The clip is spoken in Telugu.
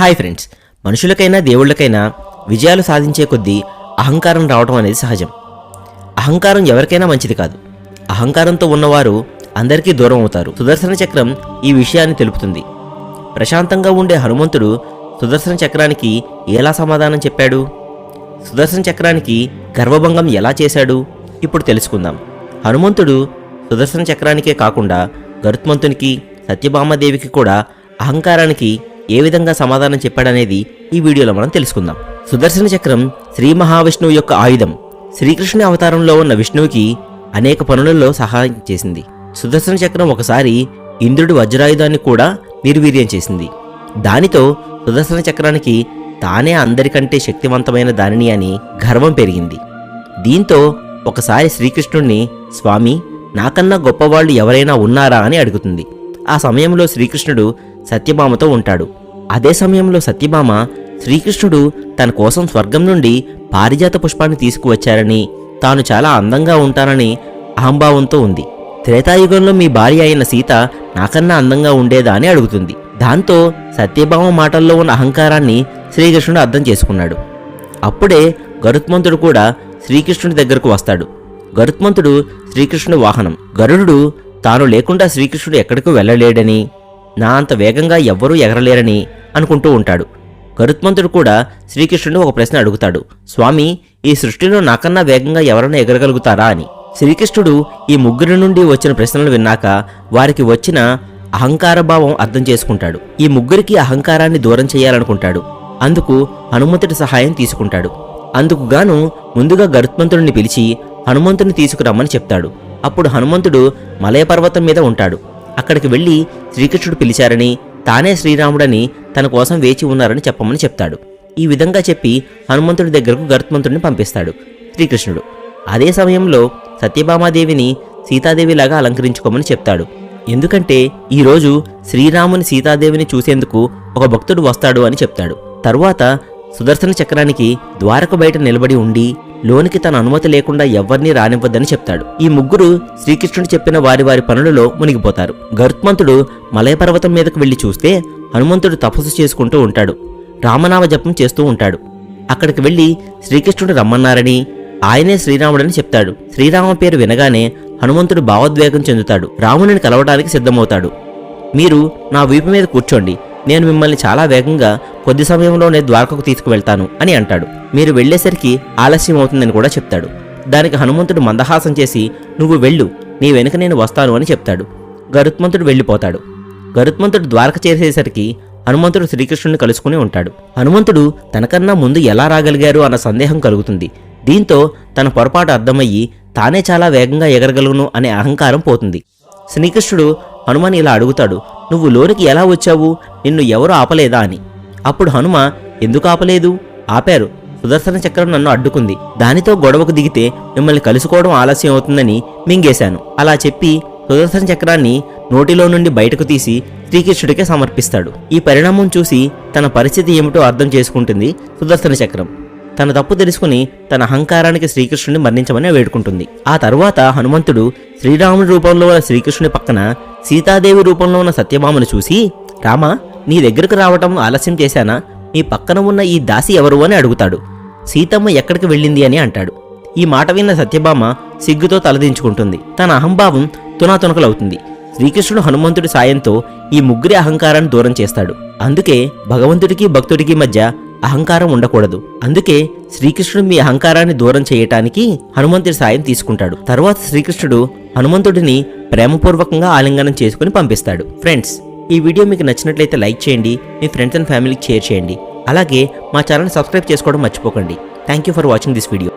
హాయ్ ఫ్రెండ్స్ మనుషులకైనా దేవుళ్ళకైనా విజయాలు సాధించే కొద్దీ అహంకారం రావడం అనేది సహజం. అహంకారం ఎవరికైనా మంచిది కాదు. అహంకారంతో ఉన్నవారు అందరికీ దూరం అవుతారు. సుదర్శన చక్రం ఈ విషయాన్ని తెలుపుతుంది. ప్రశాంతంగా ఉండే హనుమంతుడు సుదర్శన చక్రానికి ఎలా సమాధానం చెప్పాడు? సుదర్శన చక్రానికి గర్వభంగం ఎలా చేశాడు? ఇప్పుడు తెలుసుకుందాం. హనుమంతుడు సుదర్శన చక్రానికే కాకుండా గరుత్మంతునికి సత్యభామాదేవికి కూడా అహంకారానికి ఏ విధంగా సమాధానం చెప్పాడనేది ఈ వీడియోలో మనం తెలుసుకుందాం. సుదర్శన చక్రం శ్రీ మహావిష్ణువు యొక్క ఆయుధం. శ్రీకృష్ణుని అవతారంలో ఉన్న విష్ణువుకి అనేక పనులలో సహాయం చేసింది. సుదర్శన చక్రం ఒకసారి ఇంద్రుడి వజ్రాయుధాన్ని కూడా నిర్వీర్యం చేసింది. దానితో సుదర్శన చక్రానికి తానే అందరికంటే శక్తివంతమైన దానిని అని గర్వం పెరిగింది. దీంతో ఒకసారి శ్రీకృష్ణుణ్ణి స్వామి నాకన్నా గొప్పవాళ్ళు ఎవరైనా ఉన్నారా? అని అడుగుతుంది. ఆ సమయంలో శ్రీకృష్ణుడు సత్యభామతో ఉంటాడు. అదే సమయంలో సత్యభామ శ్రీకృష్ణుడు తన కోసం స్వర్గం నుండి పారిజాత పుష్పాన్ని తీసుకువచ్చారని తాను చాలా అందంగా ఉంటానని అహంభావంతో ఉంది. త్రేతాయుగంలో మీ భార్య అయిన సీత నాకన్నా అందంగా ఉండేదా అని అడుగుతుంది. దాంతో సత్యభామ మాటల్లో ఉన్న అహంకారాన్ని శ్రీకృష్ణుడు అర్థం చేసుకున్నాడు. అప్పుడే గరుత్మంతుడు కూడా శ్రీకృష్ణుడి దగ్గరకు వస్తాడు. గరుత్మంతుడు శ్రీకృష్ణుడి వాహనం. గరుడు తాను లేకుండా శ్రీకృష్ణుడు ఎక్కడికి వెళ్ళలేడని నా అంత వేగంగా ఎవ్వరూ ఎగరలేరని అనుకుంటూ ఉంటాడు. గరుత్మంతుడు కూడా శ్రీకృష్ణుడు ఒక ప్రశ్న అడుగుతాడు. స్వామి ఈ సృష్టిలో నాకన్నా వేగంగా ఎవరైనా ఎగరగలుగుతారా? అని. శ్రీకృష్ణుడు ఈ ముగ్గురి నుండి వచ్చిన ప్రశ్నలు విన్నాక వారికి వచ్చిన అహంకార భావం అర్థం చేసుకుంటాడు. ఈ ముగ్గురికి అహంకారాన్ని దూరం చేయాలనుకుంటాడు. అందుకు హనుమంతుడి సహాయం తీసుకుంటాడు. అందుకు గాను ముందుగా గరుత్మంతుడిని పిలిచి హనుమంతుని తీసుకురమ్మని చెప్తాడు. అప్పుడు హనుమంతుడు మలయ పర్వతం మీద ఉంటాడు. అక్కడికి వెళ్ళి శ్రీకృష్ణుడు పిలిచారని తానే శ్రీరాముడని తన కోసం వేచి ఉన్నారని చెప్పమని చెప్తాడు. ఈ విధంగా చెప్పి హనుమంతుడి దగ్గరకు గరుత్మంతుడిని పంపిస్తాడు శ్రీకృష్ణుడు. అదే సమయంలో సత్యభామాదేవిని సీతాదేవిలాగా అలంకరించుకోమని చెప్తాడు. ఎందుకంటే ఈరోజు శ్రీరాముని సీతాదేవిని చూసేందుకు ఒక భక్తుడు వస్తాడు అని చెప్తాడు. తరువాత సుదర్శన చక్రానికి ద్వారక బయట నిలబడి ఉండి లోనికి తన అనుమతి లేకుండా ఎవ్వరినీ రానివ్వద్దని చెప్తాడు. ఈ ముగ్గురు శ్రీకృష్ణుడు చెప్పిన వారి వారి పనులలో మునిగిపోతారు. గరుత్మంతుడు మలయ పర్వతం మీదకు వెళ్ళి చూస్తే హనుమంతుడు తపస్సు చేసుకుంటూ ఉంటాడు. రామనామ జపం చేస్తూ ఉంటాడు. అక్కడికి వెళ్ళి శ్రీకృష్ణుడు రమ్మన్నారని ఆయనే శ్రీరాముడని చెప్తాడు. శ్రీరామ పేరు వినగానే హనుమంతుడు భావోద్వేగం చెందుతాడు. రామునిని కలవడానికి సిద్ధమవుతాడు. మీరు నా వీపు మీద కూర్చోండి. నేను మిమ్మల్ని చాలా వేగంగా కొద్ది సమయంలోనే ద్వారకకు తీసుకువెళ్తాను అని అంటాడు. మీరు వెళ్ళేసరికి ఆలస్యం అవుతుందని కూడా చెప్తాడు. దానికి హనుమంతుడు మందహాసం చేసి నువ్వు వెళ్ళు నీ వెనుక నేను వస్తాను అని చెప్తాడు. గరుత్మంతుడు వెళ్ళిపోతాడు. గరుత్మంతుడు ద్వారక చేసేసరికి హనుమంతుడు శ్రీకృష్ణుని కలుసుకుని ఉంటాడు. హనుమంతుడు తనకన్నా ముందు ఎలా రాగలిగారు అన్న సందేహం కలుగుతుంది. దీంతో తన పొరపాటు అర్థమయ్యి తానే చాలా వేగంగా ఎగరగలను అనే అహంకారం పోతుంది. శ్రీకృష్ణుడు హనుమాన్ ఇలా అడుగుతాడు నువ్వు లోనికి ఎలా వచ్చావు? నిన్ను ఎవరు ఆపలేదా అని. అప్పుడు హనుమ ఎందుకు ఆపలేదు? ఆపారు. సుదర్శన చక్రం నన్ను అడ్డుకుంది. దానితో గొడవకు దిగితే మిమ్మల్ని కలుసుకోవడం ఆలస్యం అవుతుందని మింగేశాను. అలా చెప్పి సుదర్శన చక్రాన్ని నోటిలో నుండి బయటకు తీసి శ్రీకృష్ణుడికే సమర్పిస్తాడు. ఈ పరిణామం చూసి తన పరిస్థితి ఏమిటో అర్థం చేసుకుంటుంది సుదర్శన చక్రం. తన తప్పు తెలుసుకుని తన అహంకారానికి శ్రీకృష్ణుని మరణించమని వేడుకుంటుంది. ఆ తరువాత హనుమంతుడు శ్రీరాముడి రూపంలో ఉన్న శ్రీకృష్ణుని పక్కన సీతాదేవి రూపంలో ఉన్న సత్యభామను చూసి రామ నీ దగ్గరకు రావటం ఆలస్యం చేశానా? నీ పక్కన ఉన్న ఈ దాసి ఎవరు? అని అడుగుతాడు. సీతమ్మ ఎక్కడికి వెళ్ళింది? అని అంటాడు. ఈ మాట విన్న సత్యభామ సిగ్గుతో తలదించుకుంటుంది. తన అహంభావం తునాతునకలవుతుంది. శ్రీకృష్ణుడు హనుమంతుడి సాయంతో ఈ ముగ్గురి అహంకారాన్ని దూరం చేస్తాడు. అందుకే భగవంతుడికి భక్తుడికి మధ్య అహంకారం ఉండకూడదు. అందుకే శ్రీకృష్ణుడు మీ అహంకారాన్ని దూరం చేయటానికి హనుమంతుడి సాయం తీసుకుంటాడు. తర్వాత శ్రీకృష్ణుడు హనుమంతుడిని ప్రేమపూర్వకంగా ఆలింగనం చేసుకుని పంపిస్తాడు. ఫ్రెండ్స్ ఈ వీడియో మీకు నచ్చినట్లయితే లైక్ చేయండి మీ ఫ్రెండ్స్ అండ్ ఫ్యామిలీకి షేర్ చేయండి. అలాగే మా ఛానల్ సబ్స్క్రైబ్ చేసుకోవడం మర్చిపోకండి. Thank you for watching this video